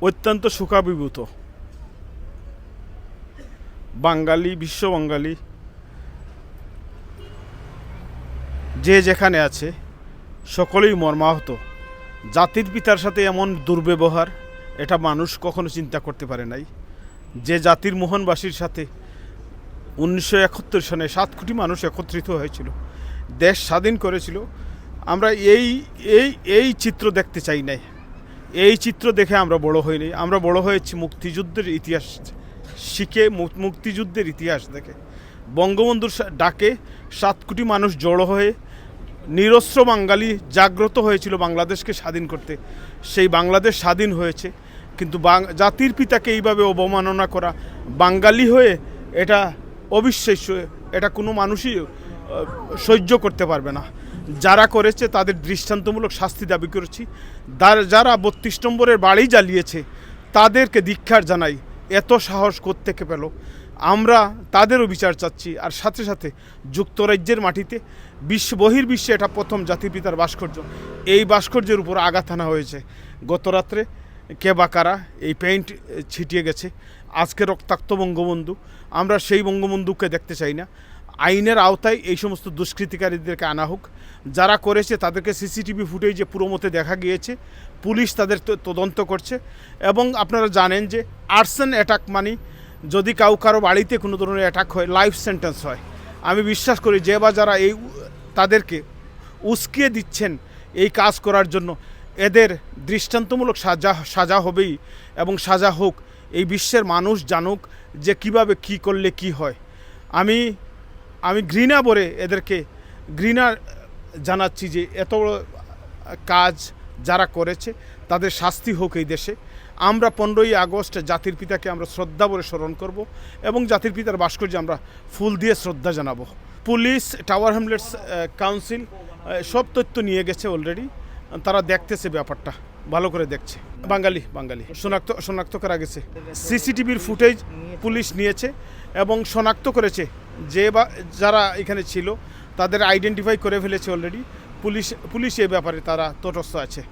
অত্যন্ত সুখাভিভূত। বাঙালি, বিশ্ব বাঙালি, যে যেখানে আছে, সকলেই মর্মাহত। জাতির পিতার সাথে এমন দুর্ব্যবহার, এটা মানুষ কখনো চিন্তা করতে পারে নাই। যে জাতির মোহনবাসীর সাথে উনিশশো একাত্তর সনে সাত কোটি মানুষ একত্রিত হয়েছিল, দেশ স্বাধীন করেছিল, আমরা এই এই এই চিত্র দেখতে চাই নাই। এই চিত্র দেখে আমরা বড় হইনি। আমরা বড় হয়েছি মুক্তিযুদ্ধের ইতিহাস শিখে মুক্তিযুদ্ধের ইতিহাস দেখে। বঙ্গবন্ধুর ডাকে সাত কোটি মানুষ জড়ো হয়ে নিরস্ত্র বাঙালি জাগ্রত হয়েছিল বাংলাদেশকে স্বাধীন করতে। সেই বাংলাদেশ স্বাধীন হয়েছে। কিন্তু বাং- জাতির পিতাকে এইভাবে অবমাননা করা বাঙালি হয়ে এটা অবিশ্বাস্য। এটা কোনো মানুষই সহ্য করতে পারবে না। যারা করেছে তাদের দৃষ্টান্তমূলক শাস্তি দাবি করেছি। যারা বত্রিশ নম্বরের বাড়ি জ্বালিয়েছে, তাদেরকে দীক্ষার জানাই। এত সাহস থেকে পেল? আমরা তাদেরও বিচার চাচ্ছি। আর সাথে সাথে যুক্তরাজ্যের মাটিতে বিশ্ব বহির্বিশ্বে এটা প্রথম জাতিপিতার ভাস্কর্য। এই ভাস্কর্যের উপর আঘাত আনা হয়েছে। গত রাত্রে কে বা কারা এই পেইন্ট ছিটিয়ে গেছে। আজকে রক্তাক্ত বঙ্গবন্ধু। আমরা সেই বঙ্গবন্ধুকে দেখতে চাই না। আইনের আওতায় এই সমস্ত দুষ্কৃতিকারীদেরকে আনা হোক। যারা করেছে, তাদেরকে সিসিটিভি ফুটেজে পুরো মতে দেখা গিয়েছে। পুলিশ তাদের তদন্ত করছে এবং আপনারা জানেন যে আর্সেন অ্যাটাক মানে যদি কাউ কারও বাড়িতে কোনো ধরনের অ্যাটাক হয় লাইফ সেন্টেন্স হয়। আমি বিশ্বাস করি যে বা যারা এই তাদেরকে উস্কিয়ে দিচ্ছেন এই কাজ করার জন্য, এদের দৃষ্টান্তমূলক সাজা সাজা হবেই এবং সাজা হোক। এই বিশ্বের মানুষ জানুক যে কীভাবে কি করলে কি হয়। আমি আমি ঘৃণা বলে এদেরকে ঘৃণা জানাচ্ছি যে এত কাজ যারা করেছে, তাদের শাস্তি হোক এই দেশে। আমরা পনেরোই আগস্ট জাতির পিতাকে আমরা শ্রদ্ধা বলে স্মরণ করব এবং জাতির পিতার ভাস্কর্যে আমরা ফুল দিয়ে শ্রদ্ধা জানাব। পুলিশ, টাওয়ার হ্যামলেটস কাউন্সিল সব তথ্য নিয়ে গেছে অলরেডি। তারা দেখতেছে ব্যাপারটা, ভালো করে দেখছে। বাঙালি বাঙালি। শনাক্ত শনাক্ত করা গেছে সিসিটিভির ফুটেজ পুলিশ নিয়েছে এবং শনাক্ত করেছে যে বা যারা এখানে ছিল, তাদের আইডেন্টিফাই করে ফেলেছে অলরেডি পুলিশ পুলিশ এ ব্যাপারে তারা তটস্থ আছে।